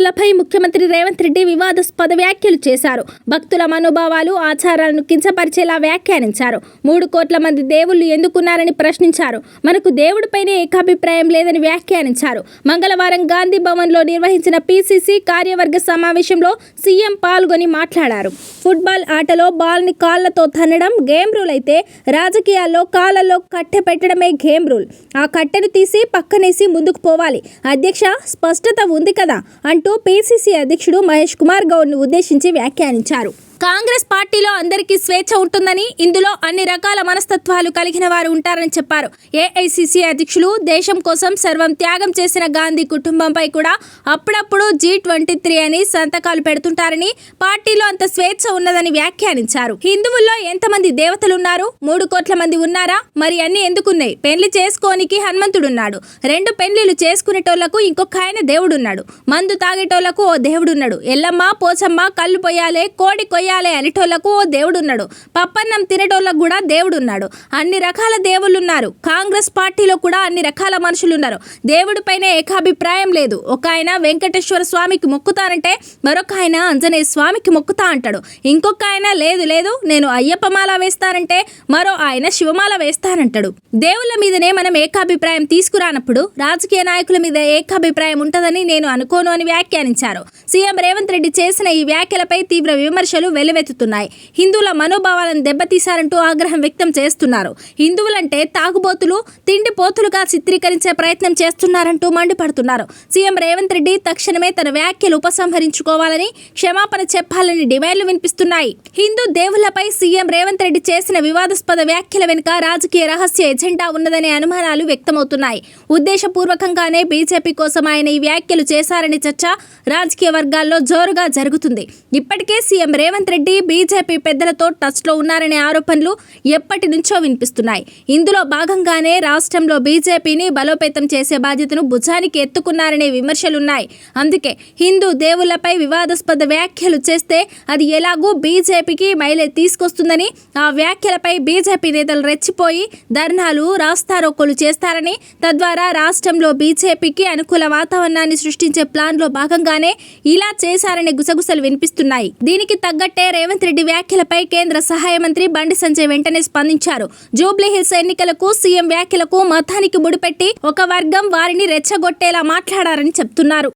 హిందువులపై ముఖ్యమంత్రి రేవంత్ రెడ్డి వివాదాస్పద వ్యాఖ్యలు చేశారు. భక్తుల మనోభావాలు ఆచారాలను కించపరిచేలా వ్యాఖ్యానించారు. మూడు కోట్ల మంది దేవుళ్ళు ఎందుకున్నారని ప్రశ్నించారు. మనకు దేవుడిపైనే ఏకాభిప్రాయం లేదని వ్యాఖ్యానించారు. మంగళవారం గాంధీ భవన్లో నిర్వహించిన పీసీసీ కార్యవర్గ సమావేశంలో సీఎం పాల్గొని మాట్లాడారు. ఫుట్బాల్ ఆటలో బాల్ని కాళ్ళతో తన్నడం గేమ్ రూల్ అయితే రాజకీయాల్లో కాళ్ళలో కట్టె పెట్టడమే గేమ్ రూల్. ఆ కట్టెను తీసి పక్కనేసి ముందుకు పోవాలి. అధ్యక్ష స్పష్టత ఉంది కదా అంటూ పీసీసీ అధ్యక్షుడు మహేష్ కుమార్ గౌడ్ను ఉద్దేశించి వ్యాఖ్యానించారు. కాంగ్రెస్ పార్టీలో అందరికీ స్వేచ్ఛ ఉంటుందని ఇందులో అన్ని రకాల మనస్తత్వాలు కలిగిన వారు ఉంటారని చెప్పారు. ఏఐసిసి అధ్యక్షులు దేశం కోసం సర్వం త్యాగం చేసిన గాంధీ కుటుంబంపై కూడా అప్పుడప్పుడు జీ ట్వంటీ త్రీ అని సంతకాలు పెడుతుంటారని పార్టీలో అంత స్వేచ్ఛ ఉన్నదని వ్యాఖ్యానించారు. హిందువుల్లో ఎంతమంది దేవతలున్నారు? మూడు కోట్ల మంది ఉన్నారా? మరి అన్ని ఎందుకున్నాయి? పెళ్ళి చేసుకోనికి హనుమంతుడున్నాడు. రెండు పెళ్ళిలు చేసుకునేటోళ్ళకు ఇంకొక ఆయన దేవుడున్నాడు. మందు తాగేటోళ్ళకు ఓ దేవుడున్నాడు. ఎల్లమ్మ పోచమ్మ కళ్ళు పొయ్యాలే కోడి కొయ్య చేయాలి అనేటోళ్ళకు ఓ దేవుడున్నాడు. పప్పన్నం తినేటోళ్ళకు కూడా దేవుడున్నాడు. అన్ని రకాల దేవుళ్ళున్నారు. కాంగ్రెస్ పార్టీలో కూడా అన్ని రకాల మనుషులున్నారు. దేవుడిపైనే ఏకాభిప్రాయం లేదు. ఒక ఆయన వెంకటేశ్వర స్వామికి మొక్కుతానంటే మరొక ఆయన ఆంజనేయ స్వామికి మొక్కుతా అంటాడు. ఇంకొక ఆయన లేదు లేదు నేను అయ్యప్ప మాల వేస్తానంటే మరో ఆయన శివమాల వేస్తానంటాడు. దేవుళ్ళ మీదనే మనం ఏకాభిప్రాయం తీసుకురానప్పుడు రాజకీయ నాయకుల మీద ఏకాభిప్రాయం ఉంటుందని నేను అనుకోను అని వ్యాఖ్యానించారు. సీఎం రేవంత్ రెడ్డి చేసిన ఈ వ్యాఖ్యలపై తీవ్ర విమర్శలు వెలువెత్తుతున్నాయి. హిందువుల మనోభావాలను దెబ్బతీశారంటూ ఆగ్రహం వ్యక్తం చేస్తున్నారు. హిందువులంటే తాగుబోతులు తిండి పోతులుగా చిత్రీకరించే ప్రయత్నం చేస్తున్నారంటూ మండిపడుతున్నారు. సీఎం రేవంత్ రెడ్డి తక్షణమే తన వ్యాఖ్యలు ఉపసంహరించుకోవాలని క్షమాపణ చెప్పాలని డిమాండ్లు వినిపిస్తున్నాయి. హిందూ దేవుళ్ళపై సీఎం రేవంత్ రెడ్డి చేసిన వివాదాస్పద వ్యాఖ్యల వెనుక రాజకీయ రహస్య ఎజెండా ఉన్నదనే అనుమానాలు వ్యక్తమవుతున్నాయి. ఉద్దేశపూర్వకంగానే బీజేపీ కోసం ఆయన ఈ వ్యాఖ్యలు చేశారనే చర్చ రాజకీయ వర్గాల్లో జోరుగా జరుగుతుంది. ఇప్పటికే సీఎం రేవంత్ రెడ్డి బీజేపీ పెద్దలతో టచ్లో ఉన్నారనే ఆరోపణలు ఎప్పటి నుంచో వినిపిస్తున్నాయి. ఇందులో భాగంగానే రాష్ట్రంలో బీజేపీని బలోపేతం చేసే బాధ్యతను భుజానికి ఎత్తుకున్నారనే విమర్శలున్నాయి. అందుకే హిందూ దేవుళ్ళపై వివాదాస్పద వ్యాఖ్యలు చేస్తే అది ఎలాగూ బీజేపీకి మైలే తీసుకొస్తుందని ఆ వ్యాఖ్యలపై బీజేపీ నేతలు రెచ్చిపోయి ధర్నాలు రాస్తారోకోలు చేస్తారని తద్వారా రాష్ట్రంలో బీజేపీకి అనుకూల వాతావరణాన్ని సృష్టించే ప్లాన్లో భాగంగానే ఇలా చేశారనే గుసగుసలు వినిపిస్తున్నాయి. దీనికి తగ్గట్టు రేవంత్ రెడ్డి వ్యాఖ్యలపై కేంద్ర సహాయ మంత్రి బండి సంజయ్ వెంటనే స్పందించారు. జూబ్లీ హిల్స్ ఎన్నికలకు సీఎం వ్యాఖ్యలకు మతానికి ముడిపెట్టి ఒక వర్గం వారిని రెచ్చగొట్టేలా మాట్లాడారని చెప్తున్నారు.